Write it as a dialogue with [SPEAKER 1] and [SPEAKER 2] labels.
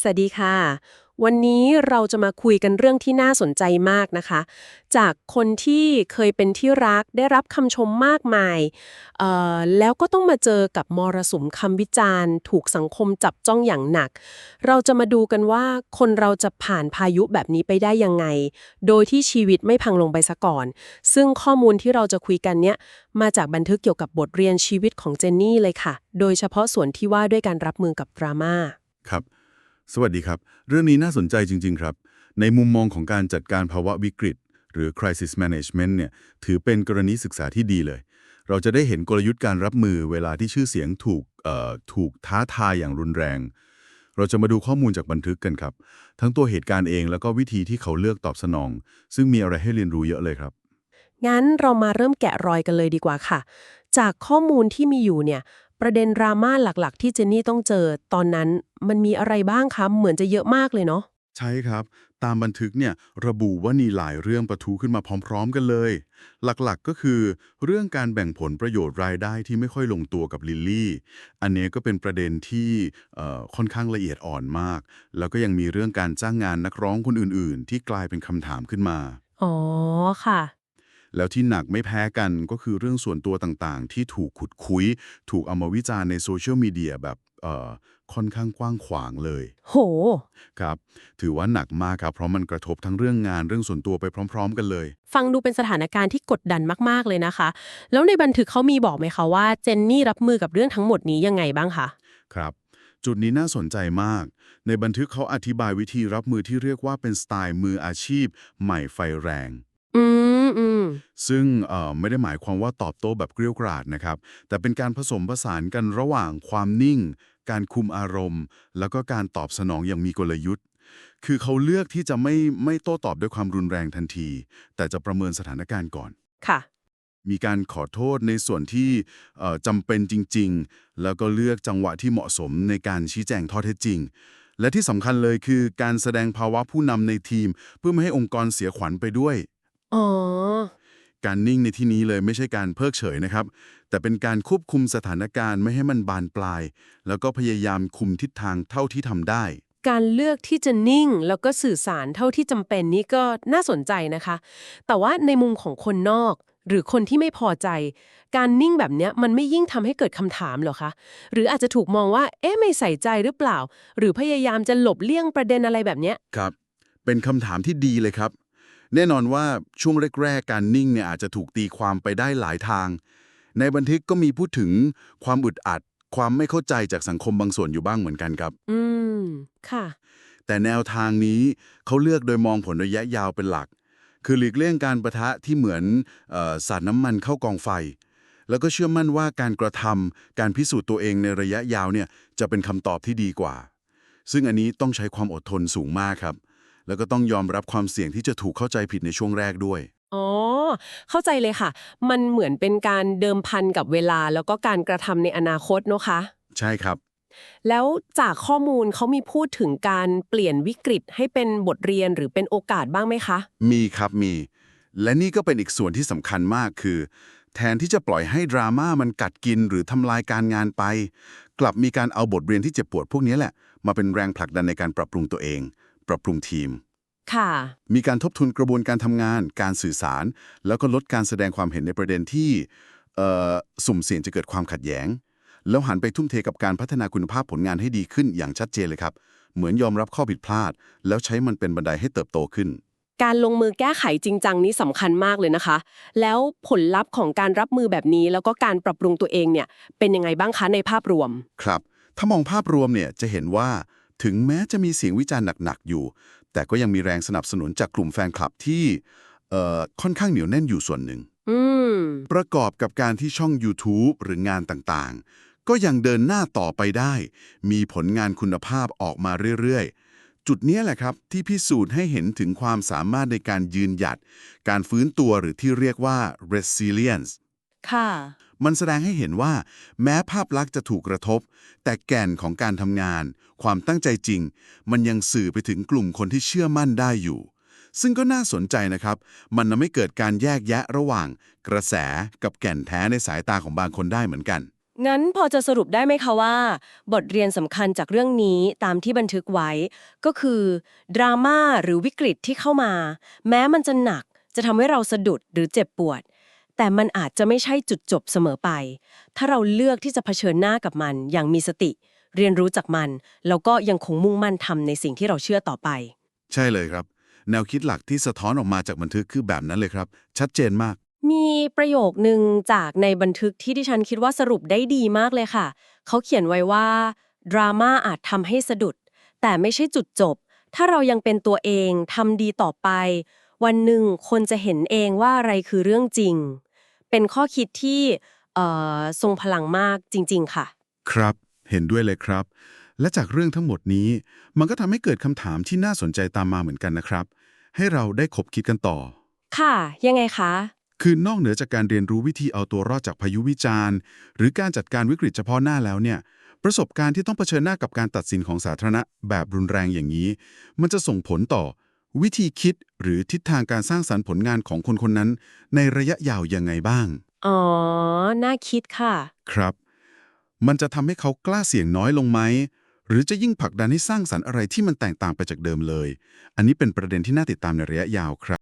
[SPEAKER 1] สวัสดีค่ะ วันนี้เราจะมาคุยกันเรื่องที่น่าสนใจมากนะคะ จากคนที่เคยเป็นที่รักได้รับคำชมมากมายเอ่อแล้วก็ต้องมาเจอกับมรสุมคำวิจารณ์ ถูกสังคมจับจ้องอย่างหนัก เราจะมาดูกันว่าคนเราจะผ่านพายุแบบนี้ไปได้ยังไง โดยที่ชีวิตไม่พังลงไปซะก่อน ซึ่งข้อมูลที่เราจะคุยกันเนี้ยมาจากบันทึกเกี่ยวกับบทเรียนชีวิตของเจนนี่เลยค่ะ โดยเฉพาะส่วนที่ว่าด้วยการรับมือกับดราม่า
[SPEAKER 2] ครับ สวัสดีครับ เรื่องนี้น่าสนใจจริง ๆ ครับ ในมุมมองของการจัดการภาวะวิกฤต หรือ crisis management เนี่ยถือเป็นกรณีศึกษาที่ดีเลย เราจะได้เห็นกลยุทธ์การรับมือเวลาที่ชื่อเสียงถูกเอ่อถูกท้าทายอย่างรุนแรง เราจะมาดูข้อมูลจากบันทึกกันครับ ทั้งตัวเหตุการณ์เองแล้วก็วิธีที่เขาเลือกตอบสนอง ซึ่งมีอะไรให้เรียนรู้เยอะเลยครับ
[SPEAKER 1] งั้นเรามาเริ่มแกะรอยกันเลยดีกว่าค่ะ จากข้อมูลที่มีอยู่เนี่ย ประเด็นดราม่าหลักๆ ที่เจนนี่ต้องเจอตอนนั้นมันมีอะไรบ้างคะ เหมือนจะเยอะมากเลยเนาะ
[SPEAKER 2] ใช่ครับ ตามบันทึกเนี่ยระบุว่ามีหลายเรื่องประทุขึ้นมาพร้อม ๆ กันเลย หลักๆก็คือ เรื่องการแบ่งผลประโยชน์รายได้ที่ไม่ค่อยลงตัวกับลิลลี่ อันนี้ก็เป็นประเด็นที่เอ่อค่อนข้างละเอียดอ่อนมาก แล้วก็ยังมีเรื่องการจ้างงานนักร้องคนอื่นๆ ที่กลายเป็นคำถามขึ้นมา
[SPEAKER 1] อ๋อค่ะ
[SPEAKER 2] แล้วที่หนักไม่แพ้กันก็คือเรื่องส่วนตัวต่างๆ ที่ถูกขุดคุย ถูกเอามาวิจารณ์ในโซเชียลมีเดียแบบเอ่อค่อนข้างกว้างขวางเลย
[SPEAKER 1] โห
[SPEAKER 2] ครับ ถือว่าหนักมากครับ เพราะมันกระทบทั้งเรื่องงานเรื่องส่วนตัวไปพร้อม ๆ กันเลย
[SPEAKER 1] ฟังดูเป็นสถานการณ์ที่กดดันมากๆเลยนะคะ แล้วในบันทึกเขามีบอกไหมคะว่าเจนนี่รับมือกับเรื่องทั้งหมดนี้ยังไงบ้างคะ
[SPEAKER 2] ครับ จุดนี้น่าสนใจมาก ในบันทึกเขาอธิบายวิธีรับมือที่เรียกว่าเป็นสไตล์มืออาชีพ ใหม่ไฟแรง
[SPEAKER 1] อืม อืม
[SPEAKER 2] ซึ่งเอ่อไม่ได้หมายความว่าตอบโต้แบบเกรี้ยวกราดนะครับ แต่เป็นการผสมผสานกันระหว่างความนิ่ง การคุมอารมณ์ แล้วก็การตอบสนองอย่างมีกลยุทธ์ คือเขาเลือกที่จะไม่ไม่โต้ตอบด้วยความรุนแรงทันที แต่จะประเมินสถานการณ์ก่อน
[SPEAKER 1] ค่ะ
[SPEAKER 2] มีการขอโทษในส่วนที่เอ่อจำเป็นจริง ๆ แล้วก็เลือกจังหวะที่เหมาะสมในการชี้แจงข้อเท็จจริง และที่สำคัญเลยคือการแสดงภาวะผู้นำในทีม เพื่อไม่ให้องค์กรเสียขวัญไปด้วย
[SPEAKER 1] อ๋อ
[SPEAKER 2] การนิ่งในที่นี้เลยไม่ใช่การเพิกเฉยนะครับ แต่เป็นการควบคุมสถานการณ์ไม่ให้มันบานปลาย แล้วก็พยายามคุมทิศทางเท่าที่ทำได้
[SPEAKER 1] การเลือกที่จะนิ่งแล้วก็สื่อสารเท่าที่จำเป็นนี่ก็น่าสนใจนะคะ แต่ว่าในมุมของคนนอก หรือคนที่ไม่พอใจ การนิ่งแบบเนี้ยมันไม่ยิ่งทำให้เกิดคำถามเหรอคะ หรืออาจจะถูกมองว่า เอ๊ะไม่ใส่ใจหรือเปล่า หรือพยายามจะหลบเลี่ยงประเด็นอะไรแบบเนี้ย
[SPEAKER 2] ครับ เป็นคำถามที่ดีเลยครับ แน่นอนว่าช่วงแรกๆการนิ่งเนี่ยอาจจะถูกตีความไปได้หลายทาง ในบันทึกก็มีพูดถึงความอึดอัด ความไม่เข้าใจจากสังคมบางส่วนอยู่บ้างเหมือนกันครับ
[SPEAKER 1] อืม ค่ะ
[SPEAKER 2] แต่แนวทางนี้เขาเลือกโดยมองผลระยะยาวเป็นหลัก คือหลีกเลี่ยงการประทะที่เหมือนเออสาดน้ำมันเข้ากองไฟ แล้วก็เชื่อมั่นว่าการกระทำการพิสูจน์ตัวเองในระยะยาวเนี่ยจะเป็นคำตอบที่ดีกว่า ซึ่งอันนี้ต้องใช้ความอดทนสูงมากครับ แล้วก็ต้องยอมรับความเสี่ยงที่จะถูกเข้าใจผิดในช่วงแรกด้วย
[SPEAKER 1] อ๋อ เข้าใจเลยค่ะ มันเหมือนเป็นการเดิมพันกับเวลา แล้วก็การกระทำในอนาคตเนอะคะ
[SPEAKER 2] ใช่ครับ
[SPEAKER 1] แล้วจากข้อมูลเขามีพูดถึงการเปลี่ยนวิกฤตให้เป็นบทเรียนหรือเป็นโอกาสบ้างไหมคะ
[SPEAKER 2] มีครับมี และนี่ก็เป็นอีกส่วนที่สำคัญมากคือ แทนที่จะปล่อยให้ดราม่ามันกัดกินหรือทำลายการงานไป กลับมีการเอาบทเรียนที่เจ็บปวดพวกนี้แหละ มาเป็นแรงผลักดันในการปรับปรุงตัวเอง ปรับปรุงทีม
[SPEAKER 1] ค่ะ
[SPEAKER 2] มีการทบทวนกระบวนการทำงาน การสื่อสาร แล้วก็ลดการแสดงความเห็นในประเด็นที่เอ่อสุ่มเสี่ยงจะเกิดความขัดแย้ง แล้วหันไปทุ่มเทกับการพัฒนาคุณภาพผลงานให้ดีขึ้นอย่างชัดเจนเลยครับ เหมือนยอมรับข้อผิดพลาด แล้วใช้มันเป็นบันไดให้เติบโตขึ้น
[SPEAKER 1] การลงมือแก้ไขจริงจังนี้สำคัญมากเลยนะคะ แล้วผลลัพธ์ของการรับมือแบบนี้ แล้วก็การปรับปรุงตัวเองเนี่ยเป็นยังไงบ้างคะในภาพรวม
[SPEAKER 2] ครับ ถ้ามองภาพรวมเนี่ยจะเห็นว่า ถึงแม้จะมีเสียงวิจารณ์หนัก ๆ อยู่ แต่ก็ยังมีแรงสนับสนุนจากกลุ่มแฟนคลับที่เอ่อค่อนข้างเหนียวแน่นอยู่ส่วนหนึ่ง
[SPEAKER 1] อืม
[SPEAKER 2] ประกอบกับการที่ช่อง YouTube หรืองานต่างๆ ก็ยังเดินหน้าต่อไปได้ มีผลงานคุณภาพออกมาเรื่อยๆ จุดเนี้ยแหละครับที่พิสูจน์ให้เห็นถึงความสามารถในการยืนหยัด การฟื้นตัวหรือที่เรียกว่า resilience
[SPEAKER 1] ค่ะ
[SPEAKER 2] มันแสดงให้เห็นว่า แม้ภาพลักษณ์จะถูกกระทบ แต่แก่นของการทำงาน ความตั้งใจจริง มันยังสื่อไปถึงกลุ่มคนที่เชื่อมั่นได้อยู่ ซึ่งก็น่าสนใจนะครับ มันทำให้เกิดการแยกแยะระหว่าง กระแสกับแก่นแท้ในสายตาของบางคนได้เหมือนกัน
[SPEAKER 1] งั้นพอจะสรุปได้ไหมคะว่า บทเรียนสำคัญจากเรื่องนี้ตามที่บันทึกไว้ ก็คือดราม่าหรือวิกฤตที่เข้ามา แม้มันจะหนักจะทำให้เราสะดุดหรือเจ็บปวด แต่มันอาจจะไม่ใช่จุดจบเสมอไป ถ้าเราเลือกที่จะเผชิญหน้ากับมันอย่างมีสติ เรียนรู้จากมัน แล้วก็ยังคงมุ่งมั่นทำในสิ่งที่เราเชื่อต่อไป
[SPEAKER 2] ใช่เลยครับ แนวคิดหลักที่สะท้อนออกมาจากบันทึกคือแบบนั้นเลยครับ ชัดเจนมาก
[SPEAKER 1] มีประโยคนึงจากในบันทึกที่ดิฉันคิดว่าสรุปได้ดีมากเลยค่ะ เขาเขียนไว้ว่าดราม่าอาจทำให้สะดุด แต่ไม่ใช่จุดจบ ถ้าเรายังเป็นตัวเองทำดีต่อไป วันหนึ่งคนจะเห็นเองว่าอะไรคือเรื่องจริง เป็นข้อคิดที่เอ่อทรงพลังมากจริง ๆ ค่ะ
[SPEAKER 2] ครับ เห็นด้วยเลยครับ และจากเรื่องทั้งหมดนี้ มันก็ทำให้เกิดคำถามที่น่าสนใจตามมาเหมือนกันนะครับ ให้เราได้คบคิดกันต่อ
[SPEAKER 1] ค่ะ ยังไงคะ
[SPEAKER 2] คือนอกเหนือจากการเรียนรู้วิธีเอาตัวรอดจากพายุวิจารณ์ หรือการจัดการวิกฤตเฉพาะหน้าแล้วเนี่ย ประสบการณ์ที่ต้องเผชิญหน้ากับการตัดสินของสาธารณะแบบรุนแรงอย่างนี้ มันจะส่งผลต่อ วิธีคิดหรือทิศทางการสร้างสรรค์ผลงานของคนคนนั้น ในระยะยาวยังไงบ้าง
[SPEAKER 1] อ๋อ น่าคิดค่ะ
[SPEAKER 2] ครับ มันจะทำให้เขากล้าเสี่ยงน้อยลงไหม หรือจะยิ่งผลักดันให้สร้างสรรค์อะไรที่มันแตกต่างไปจากเดิมเลย อันนี้เป็นประเด็นที่น่าติดตามในระยะยาวครับ